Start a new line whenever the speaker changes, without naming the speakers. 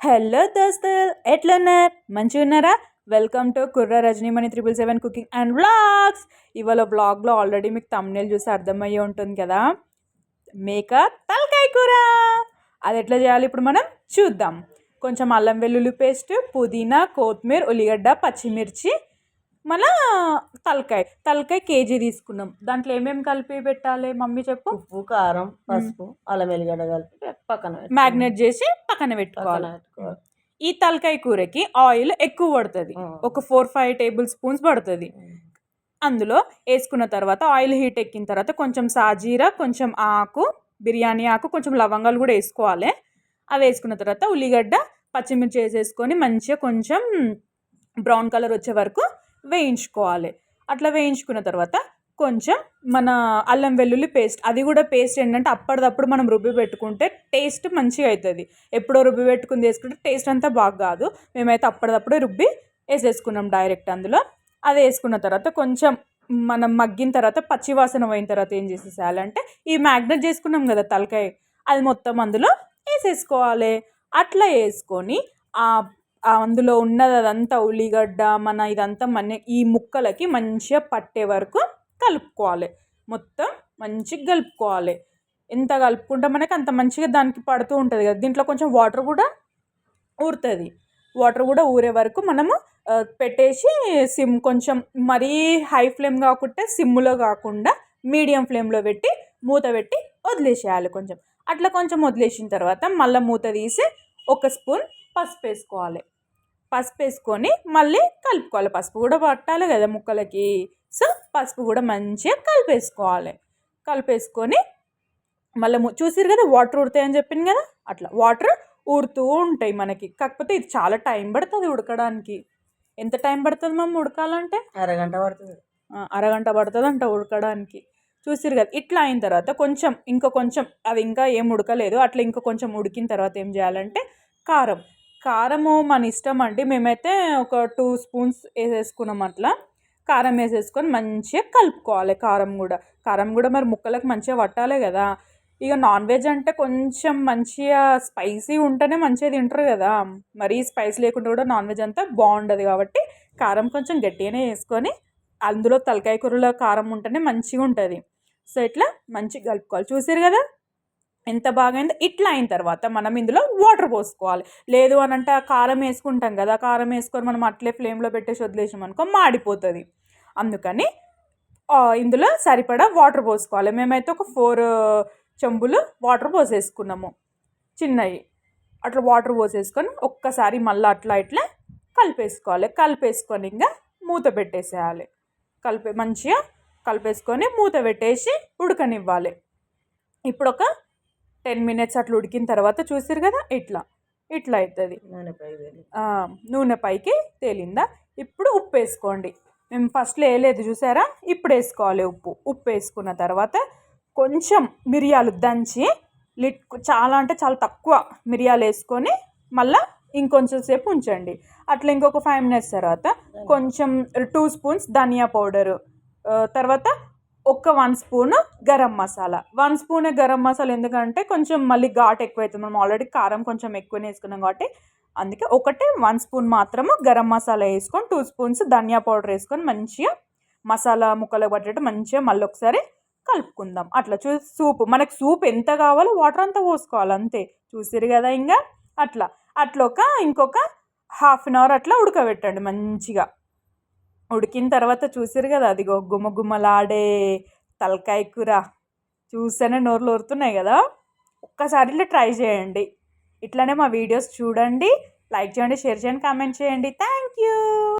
Hello దోస్తులు ఎట్లున్నారు మంచిగా ఉన్నారా? Welcome to Kurra Rajanimani triple seven cooking and vlogs ఇవాళ బ్లాగ్లో ఆల్రెడీ మీకు తమ్నేల్ చూసి అర్థమయ్యే ఉంటుంది కదా? మేక తలకాయ కూర. అది ఎట్లా చేయాలి? ఇప్పుడు మనం చూద్దాం. కొంచెం అల్లం వెల్లుల్లి పేస్ట్ పుదీనా కొత్తిమీర ఉల్లిగడ్డ పచ్చిమిర్చి మళ్ళా తలకాయ తలకాయ కేజీ తీసుకున్నాం. దాంట్లో ఏమేమి కలిపి పెట్టాలి మమ్మీ చెప్పు?
ఉప్పు కారం పసుపు అల్లం వెల్లిగడ్డ కలిపి పక్కన.
మ్యాగ్నేట్ చేసి పక్కన పెట్టుకోవాలి. ఈ తలకాయ కూరకి ఆయిల్ ఎక్కువ పడుతుంది. ఒక ఫోర్ ఫైవ్ టేబుల్ స్పూన్స్ పడుతుంది. అందులో వేసుకున్న తర్వాత ఆయిల్ హీట్ ఎక్కిన తర్వాత కొంచెం సాజీరా కొంచెం ఆకు బిర్యానీ ఆకు కొంచెం లవంగాలు కూడా వేసుకోవాలి. అవి వేసుకున్న తర్వాత ఉల్లిగడ్డ పచ్చిమిర్చి వేసేసుకొని మంచిగా కొంచెం బ్రౌన్ కలర్ వచ్చే వరకు వేయించుకోవాలి. అట్లా వేయించుకున్న తర్వాత కొంచెం మన అల్లం వెల్లుల్లి పేస్ట్ అది కూడా పేస్ట్ ఏంటంటే అప్పటిదప్పుడు మనం రుబ్బి పెట్టుకుంటే టేస్ట్ మంచిగా అవుతుంది ఎప్పుడో రుబ్బి పెట్టుకుని వేసుకుంటే టేస్ట్ అంతా బాగా కాదు. మేమైతే అప్పటిదప్పుడే రుబ్బి వేసేసుకున్నాం డైరెక్ట్ అందులో. అది వేసుకున్న తర్వాత కొంచెం మనం మగ్గిన తర్వాత పచ్చివాసన పోయిన తర్వాత ఏం చేసేసేయాలంటే ఈ మ్యాగ్నెట్ చేసుకున్నాం కదా తలకాయ అది మొత్తం అందులో వేసేసుకోవాలి. అట్లా వేసుకొని ఆ అందులో ఉన్నది అదంతా ఉల్లిగడ్డ మన ఇదంతా మన ఈ ముక్కలకి మంచిగా పట్టే వరకు కలుపుకోవాలి. మొత్తం మంచిగా కలుపుకోవాలి. ఎంత కలుపుకుంటే మనకి అంత మంచిగా దానికి పడుతూ ఉంటుంది కదా. దీంట్లో కొంచెం వాటర్ కూడా ఊరుతుంది. వాటర్ కూడా ఊరే వరకు మనము పెట్టేసి సిమ్ కొంచెం మరీ హై ఫ్లేమ్ కాకుండా సిమ్లో కాకుండా మీడియం ఫ్లేమ్లో పెట్టి మూత పెట్టి వదిలేసేయాలి కొంచెం. అట్లా కొంచెం వదిలేసిన తర్వాత మళ్ళీ మూత తీసి ఒక స్పూన్ పసుపు వేసుకోవాలి. పసుపు వేసుకొని మళ్ళీ కలుపుకోవాలి. పసుపు కూడా పట్టాలి కదా ముక్కలకి. సో పసుపు కూడా మంచిగా కలిపేసుకోవాలి. కలిపేసుకొని మళ్ళీ చూసారు కదా వాటర్ ఉడతాయని చెప్పింది కదా? అట్లా వాటర్ ఊరుతూ ఉంటాయి మనకి. కాకపోతే ఇది చాలా టైం పడుతుంది ఉడకడానికి. ఎంత టైం పడుతుంది మమ్మ ఉడకాలంటే?
అరగంట పడుతుంది.
అరగంట పడుతుంది అంట ఉడకడానికి. చూసిరు కదా ఇట్లా అయిన తర్వాత కొంచెం ఇంకా కొంచెం అది ఇంకా ఏం ఉడకలేదు. అట్లా ఇంకా కొంచెం ఉడికిన తర్వాత ఏం చేయాలంటే కారం. కారము మన ఇష్టం అండి. మేమైతే ఒక టూ స్పూన్స్ వేసేసుకున్నాం అట్లా. కారం వేసేసుకొని మంచిగా కలుపుకోవాలి కారం కూడా. కారం కూడా మరి ముక్కలకు మంచిగా పట్టాలి కదా. ఇక నాన్ వెజ్ అంటే కొంచెం మంచిగా స్పైసీ ఉంటేనే మంచిగా తింటారు కదా. మరీ స్పైస్ లేకుండా కూడా నాన్ వెజ్ అంతా బాగుండదు కాబట్టి కారం కొంచెం గట్టిగానే వేసుకొని అందులో తలకాయ కూరలో కారం ఉంటేనే మంచిగా ఉంటుంది. సో ఇట్లా మంచిగా కలుపుకోవాలి. చూసారు కదా? ఎంత బాగైందో ఇట్లా అయిన తర్వాత మనం ఇందులో వాటర్ పోసుకోవాలి. లేదు అని అంటే ఆ కారం వేసుకుంటాం కదా ఆ కారం వేసుకొని మనం అట్లే ఫ్లేమ్లో పెట్టేసి వదిలేసాం అనుకో మాడిపోతుంది. అందుకని ఇందులో సరిపడా వాటర్ పోసుకోవాలి. మేమైతే ఒక ఫోర్ చెంబులు వాటర్ పోసేసుకున్నాము. చిన్నవి అట్లా వాటర్ పోసేసుకొని ఒక్కసారి మళ్ళీ అట్లా ఇట్లా కలిపేసుకోవాలి. కలిపేసుకొని ఇంకా మూత పెట్టేసేయాలి. కలిపే మంచిగా కలిపేసుకొని మూత పెట్టేసి ఉడకనివ్వాలి. ఇప్పుడు ఒక టెన్ మినిట్స్ అట్లా ఉడికిన తర్వాత చూసారు కదా ఇట్లా. ఇట్లా అవుతుంది
నూనె
పైకి తేలిందా? ఇప్పుడు ఉప్పు వేసుకోండి. మేము ఫస్ట్లో వేయలేదు చూసారా? ఇప్పుడు వేసుకోవాలి ఉప్పు. ఉప్పు వేసుకున్న తర్వాత కొంచెం మిరియాలు దంచి లిట్ చాలా అంటే చాలా తక్కువ మిరియాలు వేసుకొని మళ్ళీ ఇంకొంచెం సేపు ఉంచండి. అట్లా ఇంకొక ఫైవ్ మినిట్స్ తర్వాత కొంచెం టూ స్పూన్స్ ధనియా పౌడరు. తర్వాత ఒక్క one spoon garam masala. One spoon garam masala ఎందుకంటే కొంచెం మళ్ళీ ఘాట్ ఎక్కువ అవుతుంది మనం ఆల్రెడీ కారం కొంచెం ఎక్కువనే వేసుకున్నాం కాబట్టి అందుకే ఒకటే వన్ స్పూన్ మాత్రము గరం మసాలా వేసుకొని టూ స్పూన్స్ ధనియా పౌడర్ వేసుకొని మంచిగా మసాలా ముక్కలు పట్టేట్టు మంచిగా మళ్ళీ ఒకసారి కలుపుకుందాం. అట్లా చూ సూప్ మనకు సూప్ ఎంత కావాలో వాటర్ అంతా పోసుకోవాలి అంతే. చూసిరు కదా ఇంకా? అట్లా. అట్లా ఒక ఇంకొక హాఫ్ అన్ అవర్ అట్లా ఉడకబెట్టండి మంచిగా. ఉడికిన తర్వాత చూసిరు కదా అదిగో గుమగుమలాడే తలకాయ కూర. చూస్తేనే నోరులు ఊరుతున్నాయి కదా. ఒక్కసారి ఇట్లా ట్రై చేయండి. ఇట్లానే మా వీడియోస్ చూడండి. లైక్ చేయండి షేర్ చేయండి కామెంట్ చేయండి. Thank you.